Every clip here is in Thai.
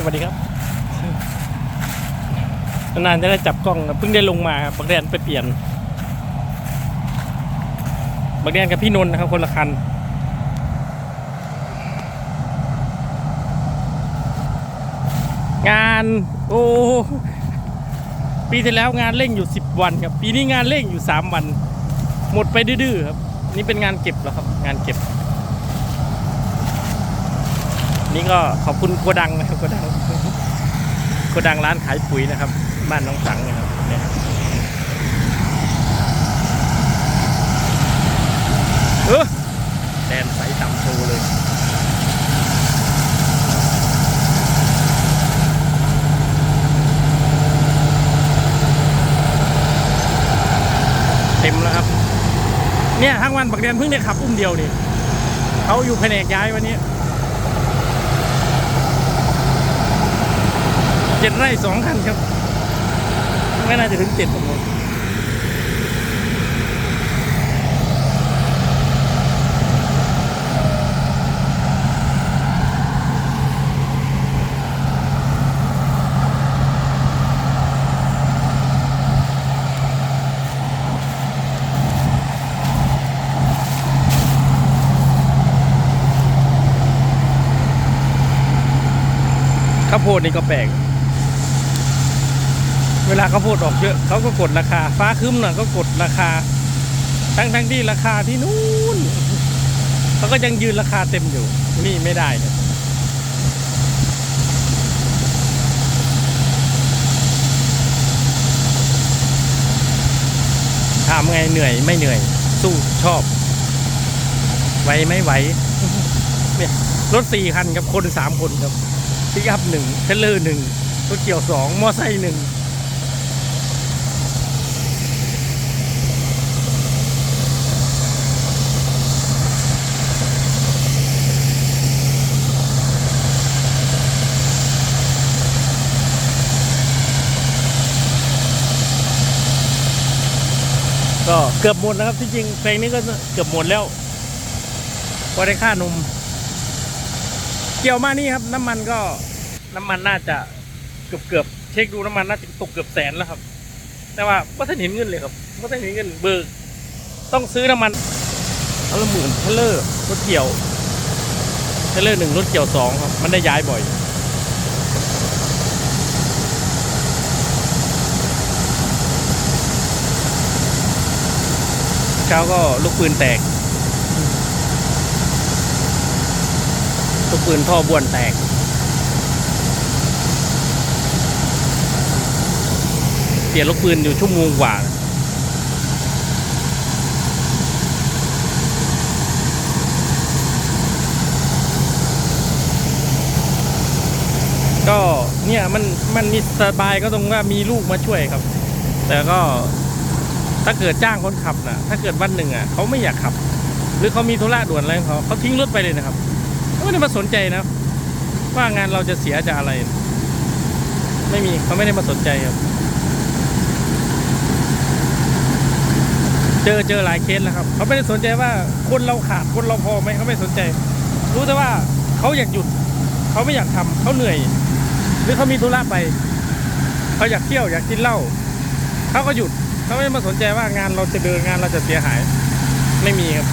สวัสดีครับนานๆจะได้จับกล้องเพิ่งได้ลงมาบักแดนไปเปลี่ยนบักแดนกับพี่นนท์นะครับคนละคันงานโอ้ปีที่แล้วงานเร่งอยู่สิบวันครับ ปีนี้งานเร่งอยู่สามวัน หมดไปดื้อครับ นี่เป็นงานเก็บแล้วครับ งานเก็บ นี่ก็ขอบคุณโกดังนะครับโกดังโกดังร้านขายปุ๋ยนะครับ บ้านน้องสังนะครับเนี่ยเออแดนใสต่ำโชเลยเต็มแล้วครับ เนี่ยทั้งวันบักเรียนเพิ่งได้ขับอุ้มเดียวนี่เขาอยู่แผนกย้ายวันนี้ เจ็ดไร่สองคันครับ ไม่น่าจะถึงเจ็ดผมข้าวโพดนี่ก็แปลก เวลาเขาวโพดออกเยอะเขาก็กดราคา ฟ้าคึ้มหน่อยก็กดราคา ทั้งทั้งที่ราคาที่นู่นเขาก็ยังยืนราคาเต็มอยู่ นี่ไม่ได้เนี่ยถามไงเหนื่อยไม่เหนื่อย สู้ชอบ ไหวไม่ไหวเนี่ยรถสี่คันกับคนสามคนครับพิกอัพหนึ่งเทรลเลอร์หนึ่งรถเกี่ยวสองมอไซค์หนึ่ง ก็เกือบหมดนะครับที่จริงเพลงนี้ก็เกือบหมดแล้วพอได้ค่านม เกี่ยวมานี่ครับ น้ำมันก็น้ำมันน่าจะเกือบเกือบเช็คดูน้ำมันน่าจะตกเกือบแสนแล้วครับ แต่ว่าก็ท่านเห็นเงินเลยครับก็ท่านเห็นเงินเบิกต้องซื้อน้ำมันเอาละหมื่นเทเลอร์รถเกี่ยวเทเลอร์หนึ่งรถเกี่ยวสองครับ มันได้ย้ายบ่อย เช้าก็ลูกปืนแตก ลูกปืนท่อบ้วนแตก เปลี่ยนลูกปืนอยู่ชั่วโมงกว่าก็เนี่ยมันมันมีสบายก็ตรงว่ามีลูกมาช่วยครับ แต่ก็ ถ้าเกิดจ้างคนขับนะถ้าเกิดวันหนึ่งอะเขาไม่อยากขับ หรือเขามีธุระด่วนอะไรของเขาเขาทิ้งรถไปเลยนะครับเขาไม่ได้มาสนใจนะว่างานเราจะเสียจะอะไร ไม่มีเขาไม่ได้มาสนใจครับ เจอเจอหลายเคสแล้วครับ เขาไม่ได้สนใจว่าคนเราขาดคนเราพอไหมเขาไม่สนใจ รู้แต่ว่าเขาอยากหยุด เขาไม่อยากทำเขาเหนื่อย หรือเขามีธุระไปเขาอยากเที่ยวอยากกินเหล้าเขาก็หยุด เขาไม่มาสนใจว่างานเราจะเดินงานเราจะเสียหาย ไม่มีครับ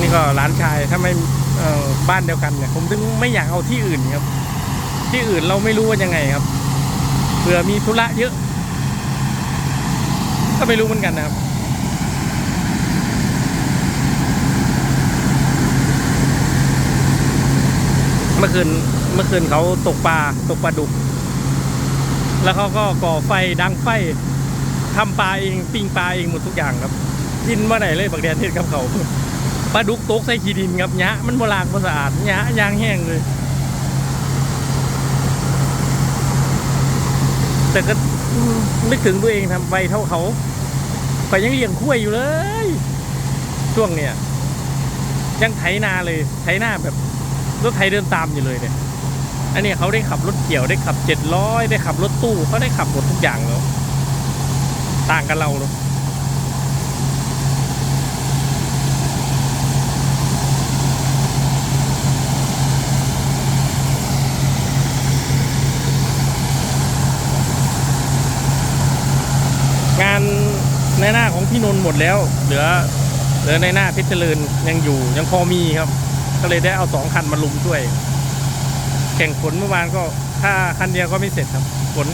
นี่ก็หลานชายถ้าไม่บ้านเดียวกันเนี่ย ผมถึงไม่อยากเอาที่อื่นครับ ที่อื่นเราไม่รู้ว่ายังไงครับเผื่อมีธุระเยอะ ก็ไม่รู้เหมือนกันนะครับเมื่อคืนเมื่อคืนเขาตกปลาตกปลาดุก แล้วเขาก็ก่อไฟดังไฟทำปลาเองปิ้งปลาเองหมดทุกอย่างครับกินเมื่อไหร่เลยบักแดนเทศกับเขาปลาดุกตกใส่ขี้ดินครับยะมันโบราณโบสะอาดยะยางแห้งเลย แต่ก็นึกถึงตัวเองทำไปเท่าเขาก็ยังเลี้ยงคุ้ยอยู่เลย ช่วงเนี้ยยังไถนาเลยไถนาแบบรถไถเดินตามอยู่เลยเนี่ย อันนี้เขาได้ขับรถเกี่ยวได้ขับเจ็ดร้อยได้ขับรถตู้เขาได้ขับหมดทุกอย่างแล้วต่างกับเราเลยงานในหน้าของพี่นนท์หมดแล้ว เหลือเหลือในหน้าพิจารณยังอยู่ยังพอมีครับ ก็เลยได้เอาสองคันมาลุมด้วย แข่งฝนเมื่อวานก็ถ้าคันเดียวก็ไม่เสร็จครับฝน